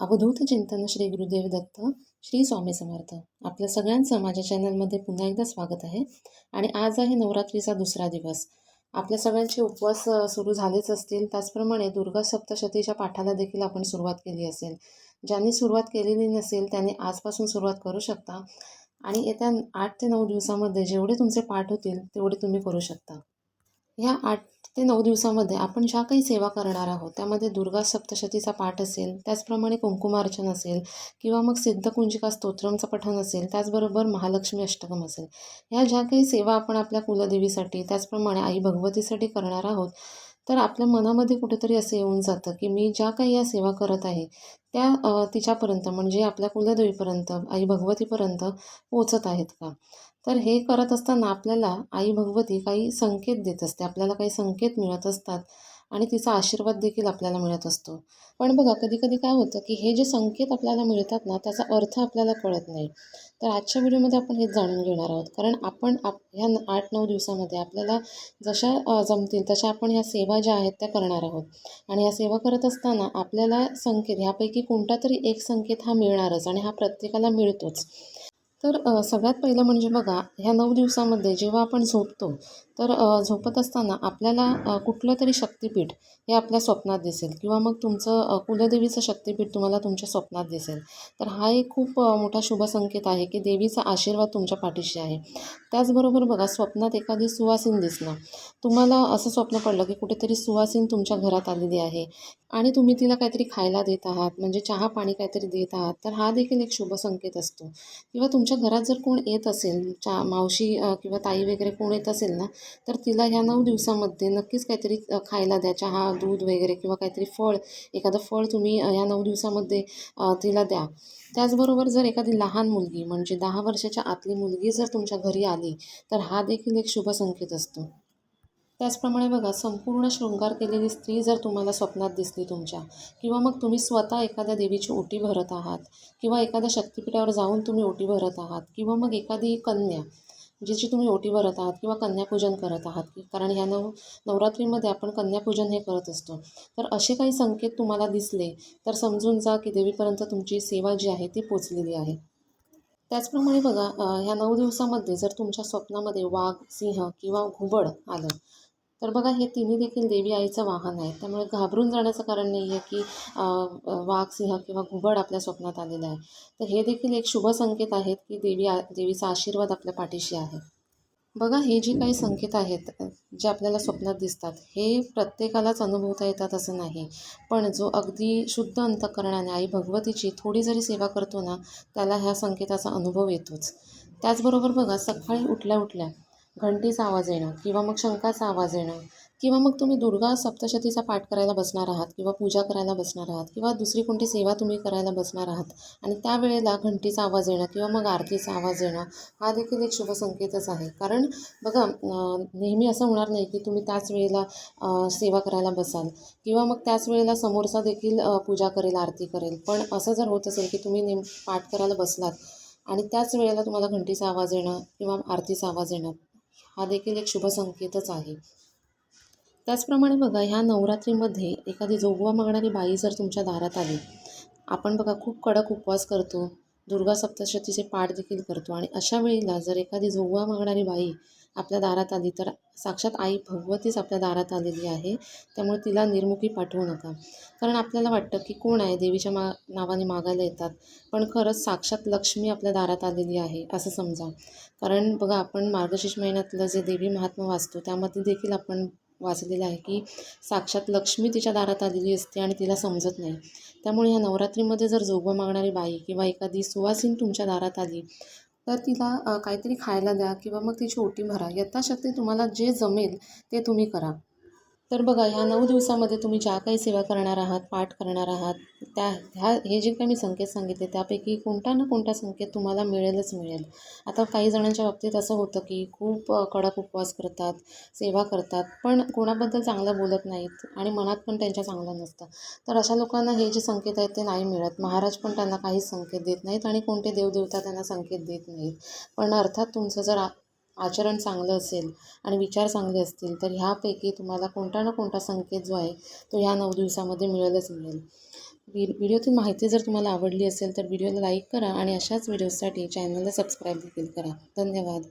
अवधूत चिंतन श्री गुरुदेव दत्त श्री स्वामी समर्थ. आपल्या सगळ्यांचं माझ्या चॅनलमध्ये पुन्हा एकदा स्वागत आहे. आणि आज आहे नवरात्रीचा दुसरा दिवस. आपल्या सगळ्यांचे उपवास सुरू झालेच असतील. त्याचप्रमाणे दुर्गा सप्तशतीच्या पाठाला देखील आपण सुरुवात केली असेल. ज्यांनी सुरुवात केलेली नसेल त्यांनी आजपासून सुरुवात करू शकता. आणि येत्या आठ ते नऊ दिवसामध्ये जेवढे तुमचे पाठ होतील तेवढे तुम्ही करू शकता. ह्या आठ ते नऊ दिवसामध्ये आपण ज्या काही सेवा करणार आहोत त्यामध्ये दुर्गा सप्तशतीचा पाठ असेल त्याचप्रमाणे कुंकुमार्चन असेल किंवा मग सिद्धकुंजिका स्तोत्रमचं पठण असेल त्याचबरोबर महालक्ष्मी अष्टकम असेल. ह्या ज्या काही सेवा आपण आपल्या कुलदेवीसाठी त्याचप्रमाणे आई भगवतीसाठी करणार आहोत तर आपल्या मनामध्ये कुठेतरी असं येऊन जातं की मी ज्या काही या सेवा करत आहे त्या तिच्यापर्यंत म्हणजे आपल्या कुलदेवीपर्यंत आई भगवतीपर्यंत पोचत आहेत का? तर हे करत असताना आपल्याला आई भगवती काही संकेत देत असते आपल्याला काही संकेत मिळत असतात. आणि तिचा आशीर्वाद देखील आपल्याला मिळत असतो. पण बघा कधी कधी काय होतं की हे जे संकेत आपल्याला मिळतात ना त्याचा अर्थ आपल्याला कळत नाही. तर आजच्या व्हिडिओमध्ये आपण हेच जाणून घेणार आहोत. कारण आपण आप ह्या न- आठ नऊ दिवसामध्ये आपल्याला जशा जमतील तशा आपण ह्या सेवा ज्या आहेत त्या करणार आहोत. आणि ह्या सेवा करत असताना आपल्याला संकेत ह्यापैकी कोणता तरी एक संकेत हा मिळणारच आणि हा प्रत्येकाला मिळतोच. तर सगळ्यात पहिलं म्हणजे बघा ह्या नऊ दिवसामध्ये जेव्हा आपण झोपतो तर झोपत असताना आपल्याला कुठलं तरी शक्तिपीठ हे आपल्या स्वप्नात दिसेल किंवा मग तुमचं कुलदेवीचं शक्तिपीठ तुम्हाला तुमच्या स्वप्नात दिसेल. तर हा एक खूप मोठा शुभ संकेत आहे की देवीचा आशीर्वाद तुमच्या पाठीशी आहे. त्याचबरोबर बघा स्वप्नात एखादी सुवासीन दिसणं. तुम्हाला असं स्वप्न पडलं की कुठेतरी सुवासीन तुमच्या घरात आलेली आहे आणि तुम्ही तिला काहीतरी खायला देत आहात म्हणजे चहा पाणी काहीतरी देत आहात तर हा देखील एक शुभ संकेत असतो. किंवा तुमच्या घरात जर कोण येत असेल चा मावशी किंवा ताई वगैरे कोण येत असेल ना तर तिला ह्या नऊ दिवसामध्ये नक्कीच काहीतरी खायला द्या. चहा दूध वगैरे किंवा काहीतरी फळ एखादं फळ तुम्ही ह्या नऊ दिवसामध्ये तिला द्या. त्याचबरोबर जर एखादी लहान मुलगी म्हणजे दहा वर्षाच्या आतली मुलगी जर तुमच्या घरी आली तर हा देखील एक शुभ संकेत असतो. त्याचप्रमाणे बघा संपूर्ण शृंगार केलेली स्त्री जर तुम्हाला स्वप्नात दिसली तुमच्या किंवा मग तुम्ही स्वतः एखाद्या देवीची ओटी भरत आहात किंवा एखाद्या शक्तिपीठावर जाऊन तुम्ही ओटी भरत आहात किंवा मग एखादी कन्या म्हणजे जिची तुम्ही ओटी भरत आहात किंवा कन्यापूजन करत आहात की कारण ह्या नव नवरात्रीमध्ये आपण कन्यापूजन हे करत असतो. तर असे काही संकेत तुम्हाला दिसले तर समजून जा की देवीपर्यंत तुमची सेवा जी आहे ती पोचलेली आहे. त्याचप्रमाणे बघा ह्या नऊ दिवसामध्ये जर तुमच्या स्वप्नामध्ये वाघ सिंह किंवा घुबड आलं तर बघा हे तिन्ही देखील देवी आईचं वाहन आहे. त्यामुळे घाबरून जाण्याचं कारण नाही आहे की वाघ सिंह किंवा घुबड आपल्या स्वप्नात आलेलं आहे. तर हे देखील एक शुभ संकेत आहेत की देवी आ देवीचा आशीर्वाद आपल्या पाठीशी आहे. बघा हे जे काही संकेत आहेत जे आपल्याला स्वप्नात दिसतात हे प्रत्येकालाच अनुभवता येतात असं नाही. पण जो अगदी शुद्ध अंतकरणाने आई भगवतीची थोडी जरी सेवा करतो ना त्याला ह्या संकेताचा अनुभव येतोच. त्याचबरोबर बघा सकाळी उठल्या उठल्या घंटीचा आवाज येणं किंवा मग शंखाचा आवाज येणं किंवा मग तुम्ही दुर्गा सप्तशतीचा पाठ करायला बसणार आहात किंवा पूजा करायला बसणार आहात किंवा दुसरी कोणती सेवा तुम्ही करायला बसणार आहात आणि त्यावेळेला घंटीचा आवाज येणं किंवा मग आरतीचा आवाज येणं हा देखील एक शुभ संकेतच आहे. कारण बघा नेहमी असं होणार नाही की तुम्ही त्याच वेळेला सेवा करायला बसाल किंवा मग त्याच वेळेला समोरचा देखील पूजा करेल आरती करेल. पण असं जर होत असेल की तुम्ही नेम पाठ करायला बसलात आणि त्याच वेळेला तुम्हाला घंटीचा आवाज येणं किंवा आरतीचा आवाज येणं हा देखील एक शुभ संकेतच आहे. त्याचप्रमाणे बघा ह्या नवरात्रीमध्ये एखादी जोगवा मागणारी बाई जर तुमच्या दारात आली आपण बघा खूप कडक उपवास करतो दुर्गा सप्तशतीचे पाठ देखील करतो आणि अशा वेळेला जर एखादी जोगवा मागणारी बाई आपल्या दारात आली. तर साक्षात आई भगवतीच आपल्या दारात आलेली आहे. त्यामुळे तिला निर्मुखी पाठवू नका. कारण आपल्याला वाटतं की कोण आहे? देवीच्या मा नावाने मागायला येतात. पण खरंच साक्षात लक्ष्मी आपल्या दारात आलेली आहे असं समजा. कारण बघा आपण मार्गशीर्ष महिन्यातलं जे देवी महात्मा वाचतो त्यामध्ये देखील आपण वाचलेलं आहे की साक्षात लक्ष्मी तिच्या दारात आलेली असते आणि तिला समजत नाही. त्यामुळे ह्या नवरात्रीमध्ये जर जोगवा मागणारी बाई किंवा एखादी सुवासीन तुमच्या दारात आली तर तिला काहीतरी खायला द्या किंवा मग तिची ओटी भरा. यथाशक्ती तुम्हाला जे जमेल ते तुम्ही करा. तर बघा ह्या नऊ दिवसामध्ये तुम्ही ज्या काही सेवा करणार आहात पाठ करणार आहात त्या ह्या हे जे काही मी संकेत सांगितले त्यापैकी कोणता ना कोणता संकेत तुम्हाला मिळेलच मिळेल. आता काही जणांच्या बाबतीत असं होतं की खूप कडक उपवास करतात सेवा करतात पण कोणाबद्दल चांगलं बोलत नाहीत आणि मनात पण त्यांच्या चांगलं नसतं. तर अशा लोकांना हे जे संकेत आहेत ते नाही मिळत. महाराज पण त्यांना काहीच संकेत देत नाहीत आणि कोणते देवदेवता त्यांना संकेत देत नाहीत. पण अर्थात तुमचं जर आचरण चांगलं असेल आणि विचार चांगले असतील तर ह्यापैकी तुम्हाला कोणता ना कोणता संकेत जो आहे तो ह्या नऊ दिवसामध्ये मिळेलच मिळेल. व्हि व्हिडिओतील माहिती जर तुम्हाला आवडली असेल तर व्हिडिओला लाईक करा आणि अशाच व्हिडिओसाठी चॅनलला सबस्क्राईब देखील करा. धन्यवाद.